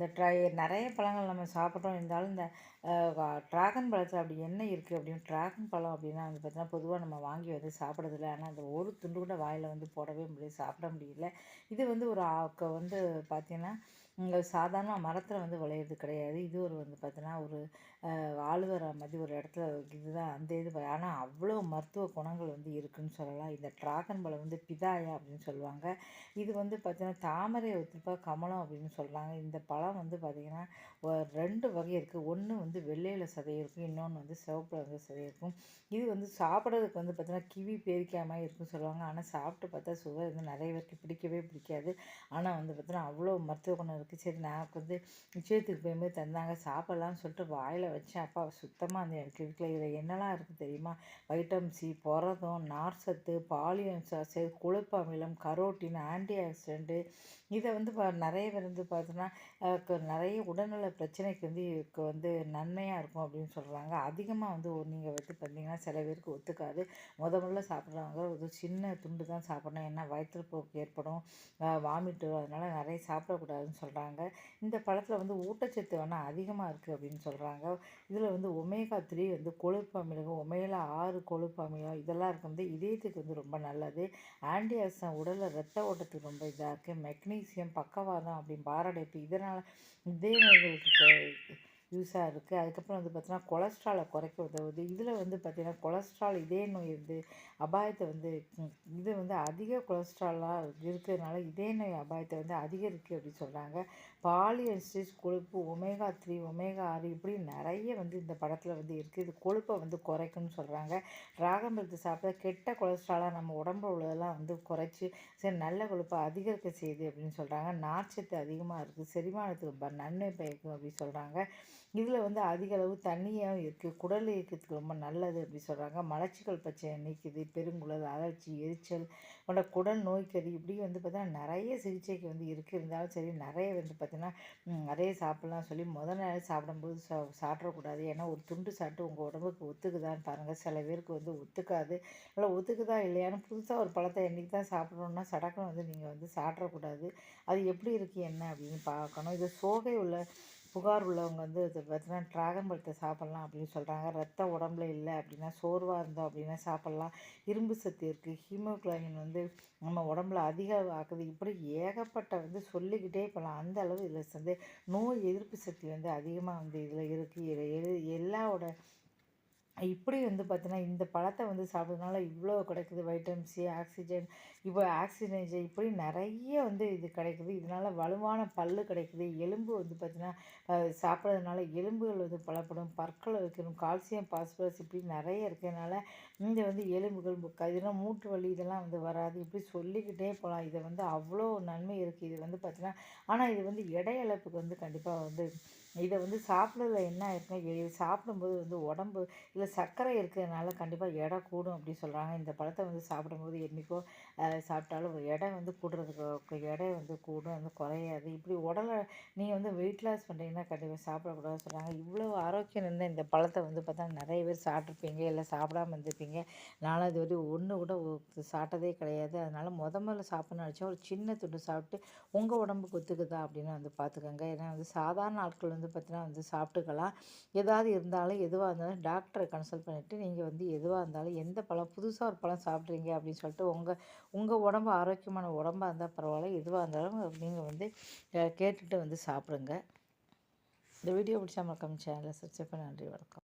இந்த ட்ரை நிறைய பழங்கள் நம்ம சாப்பிட்றோம். இருந்தாலும் இந்த ட்ராகன் பழத்தில் அப்படி என்ன இருக்குது அப்படின்னு ட்ராகன் பழம் அப்படின்னா வந்து பார்த்தீங்கன்னா பொதுவாக நம்ம வாங்கி வந்து சாப்பிட்றதில்ல. ஆனால் அந்த ஒரு துண்டு கூட வாயில் வந்து போடவே முடியல சாப்பிட முடியல. இது வந்து ஒரு வந்து பார்த்திங்கன்னா சாதாரண மரத்தில் வந்து விளையிறது கிடையாது. இது ஒரு வந்து பார்த்தீங்கன்னா ஒரு ஆளுவர மாதிரி ஒரு இடத்துல இதுதான் அந்த இது ஆனால் அவ்வளோ மருத்துவ குணங்கள் வந்து இருக்குதுன்னு சொல்லலாம். இந்த ட்ராகன் பழம் வந்து பிதாயா அப்படின்னு சொல்லுவாங்க. இது வந்து பார்த்திங்கன்னா தாமரை ஒத்துப்பா கமலம் அப்படின்னு சொல்கிறாங்க இந்த பழம் வந்து பார்த்திங்கன்னா ரெண்டு வகை இருக்குது ஒன்று வந்து வெள்ளையில் சதை இருக்கும் இன்னொன்று வந்து சிவப்பில் வந்து சதை இருக்கும் இது வந்து சாப்பிட்றதுக்கு வந்து பார்த்திங்கன்னா கிவி பேரிக்காமல் இருக்குன்னு சொல்லுவாங்க. ஆனால் சாப்பிட்டு பார்த்தா சுவை வந்து நிறைய பேருக்கு பிடிக்கவே பிடிக்காது. ஆனால் வந்து பார்த்திங்கன்னா அவ்வளோ மருத்துவ குணம் இருக்குது சரி நான் வந்து நிச்சயத்துக்கு போயும்போது தந்தாங்க. சாப்பிட்லான்னு சொல்லிட்டு வாயில் வச்சேன். அப்பா சுத்தமாக அந்த எனக்கு இருக்கல இதில் என்னெல்லாம் இருக்குது தெரியுமா? வைட்டமின் சி புரதம் நார்சத்து பாலியம் சத்து கொழுப்பு அமிலம் கரோட்டின் ஆன்டி ஆக்சிடென்ட்டு இதை வந்து நிறைய பேர் வந்து பார்த்தோன்னா நிறைய உடல்நல பிரச்சனைக்கு வந்து வந்து நன்மையாக இருக்கும் அப்படின்னு சொல்கிறாங்க அதிகமாக வந்து நீங்கள் வந்து பார்த்தீங்கன்னா சில பேருக்கு ஒத்துக்காது. முத முதல்ல சாப்பிட்றவங்க ஒரு சின்ன துண்டு தான் சாப்பிடணும். ஏன்னா வயிற்றுப்போக்கு ஏற்படும். வாமிட்டு அதனால் நிறைய சாப்பிடக்கூடாதுன்னு சொல்கிறாங்க இந்த பழத்தில் வந்து ஊட்டச்சத்து வேணால் அதிகமாக இருக்குது அப்படின்னு சொல்கிறாங்க இதில் வந்து ஒமேகா த்ரீ வந்து கொழுப்பு அமிலகம் ஒமேகா ஆறு கொழுப்பு அமிலம் இதெல்லாம் இருக்கு வந்து இதயத்துக்கு வந்து ரொம்ப நல்லது. ஆன்டி உடலில் ரத்த ஓட்டத்துக்கு ரொம்ப இதாக இருக்குது மெக்னீசியம் பக்கவாதம் அப்படின்னு பாரடைப்பு இதனால் இதய நோய்களுக்கு யூஸாக இருக்குது அதுக்கப்புறம் வந்து பார்த்திங்கன்னா கொலஸ்ட்ராலை குறைக்க உதவுது. இதில் வந்து பார்த்திங்கன்னா கொலஸ்ட்ரால் இதய நோய் வந்து அபாயத்தை வந்து இது வந்து அதிக கொலஸ்ட்ராலாக இருக்கிறதுனால இதய நோய் அபாயத்தை வந்து அதிகரிக்கு அப்படின்னு சொல்கிறாங்க பாலியஸ்டிஸ் கொழுப்பு ஒமேகா த்ரீ ஒமேகா ஆறு இப்படி நிறைய வந்து இந்த படத்தில் வந்து இருக்குது இது கொழுப்பை வந்து குறைக்கும்னு சொல்கிறாங்க ராகம்பருத்து சாப்பிட்டா கெட்ட கொலஸ்ட்ராலாக நம்ம உடம்புல உள்ளதெல்லாம் வந்து குறைச்சி சரி நல்ல கொழுப்பை அதிகரிக்க செய்யுது அப்படின்னு சொல்கிறாங்க நார்ச்சத்து அதிகமாக இருக்குது செரிமானத்துக்கு நன்மை பயக்கும் அப்படின்னு சொல்கிறாங்க இதில் வந்து அதிக அளவு தண்ணியாகவும் இருக்குது குடல் இயக்கத்துக்கு ரொம்ப நல்லது அப்படி சொல்கிறாங்க மலச்சிக்கல் பச்சை நீக்குது பெருங்குளது அலர்ச்சி எரிச்சல் போன்ற குடல் நோய்க்கறி இப்படி வந்து பார்த்தீங்கன்னா நிறைய சிகிச்சைக்கு வந்து இருக்குது இருந்தாலும் சரி நிறைய வந்து பார்த்திங்கன்னா நிறைய சாப்பிட்லாம் சொல்லி முதல் நாள் சாப்பிடும்போது சா சாப்பிடக்கூடாது. ஏன்னா ஒரு துண்டு சாப்பிட்டு உங்கள் உடம்புக்கு ஒத்துக்குதான்னு பாருங்கள் சில பேருக்கு வந்து ஒத்துக்காது. இல்லை ஒத்துக்குதா இல்லையான்னு புதுசாக ஒரு பழத்தை என்றைக்கு தான் சாப்பிட்றோன்னா சடக்குன்னு வந்து நீங்கள் வந்து சாப்பிடக்கூடாது. அது எப்படி இருக்குது என்ன அப்படின்னு பார்க்கணும். இது சோகை உள்ள புகார் உள்ளவங்க வந்து இது பார்த்தீங்கன்னா ட்ராகன் பழத்தை சாப்பிட்லாம் அப்படின்னு சொல்கிறாங்க ரத்தம் உடம்புல இல்லை அப்படின்னா சோர்வாக இருந்தோம் அப்படின்னா சாப்பிட்லாம். இரும்பு சத்து இருக்குது ஹீமோக்ளோபின் வந்து நம்ம உடம்புல அதிக ஆக்குது இப்படி ஏகப்பட்ட வந்து சொல்லிக்கிட்டே போகலாம் அந்த அளவு இதில் வந்து நோய் எதிர்ப்பு சக்தி வந்து அதிகமாக வந்து இதில் இருக்குது எல்லாவோட இப்படி வந்து பார்த்தீங்கன்னா இந்த பழத்தை வந்து சாப்பிட்றதுனால இவ்வளோ கிடைக்குது வைட்டமின் சி ஆக்சிஜன் இப்போ ஆக்சிஜன் இப்படி நிறைய வந்து இது கிடைக்குது. இதனால் வலுவான பல் கிடைக்குது. எலும்பு வந்து பார்த்திங்கன்னா சாப்பிட்றதுனால எலும்புகள் வந்து பலப்படும். பற்களை வைக்கணும். கால்சியம் பாஸ்பரஸ் இப்படி நிறைய இருக்கிறதுனால இந்த வந்து எலும்புகள் இதெல்லாம் மூட்டு வலி இதெல்லாம் வந்து வராது. இப்படி சொல்லிக்கிட்டே போகலாம். இதை வந்து அவ்வளோ நன்மை இருக்குது இது வந்து பார்த்திங்கன்னா ஆனால் இது வந்து எடை இழப்புக்கு வந்து கண்டிப்பாக வந்து இதை வந்து சாப்பிட்றதுல என்ன ஆயிருக்குன்னா இது சாப்பிடும்போது வந்து உடம்பு இல்லை சர்க்கரை இருக்கிறதுனால கண்டிப்பாக எடை கூடும் அப்படின்னு சொல்கிறாங்க இந்த பழத்தை வந்து சாப்பிடும்போது என்றைக்கோ சாப்பிட்டாலும் எடை வந்து கூடுறதுக்கு எடை வந்து கூடும் வந்து குறையாது. இப்படி உடலை நீங்கள் வந்து வெயிட் லாஸ் பண்ணுறீங்கன்னா கண்டிப்பாக சாப்பிடக்கூடாதுன்னு சொல்கிறாங்க இவ்வளோ ஆரோக்கியம் இருந்த இந்த பழத்தை வந்து பார்த்தா நிறைய பேர் சாப்பிட்ருப்பீங்க இல்லை சாப்பிடாம இருந்திருப்பீங்க. நானும் இது வரையும் ஒன்று கூட சாப்பிட்டதே கிடையாது. அதனால் முத முதல்ல சாப்பிட்ணுன்னு நினச்சா ஒரு சின்ன துண்டு சாப்பிட்டு உங்கள் உடம்புக்கு ஒத்துக்குதா அப்படின்னு வந்து பார்த்துக்கோங்க. ஏன்னா வந்து சாதாரண ஆட்கள் வந்து வந்து பார்த்திங்கன்னா வந்து சாப்பிட்டுக்கலாம். ஏதாவது இருந்தாலும் எதுவாக இருந்தாலும் டாக்டரை கன்சல்ட் பண்ணிவிட்டு நீங்கள் வந்து எதுவாக இருந்தாலும் எந்த பழம் புதுசாக ஒரு பழம் சாப்பிட்றீங்க அப்படின்னு சொல்லிட்டு உங்கள் உங்கள் உடம்பு ஆரோக்கியமான உடம்பாக இருந்தால் பரவாயில்ல எதுவாக இருந்தாலும் நீங்கள் வந்து கேட்டுட்டு வந்து சாப்பிடுங்க. இந்த வீடியோ பிடிச்சா மறக்காம சேனலை சப்ஸ்கிரைப் பண்ண. நன்றி வணக்கம்.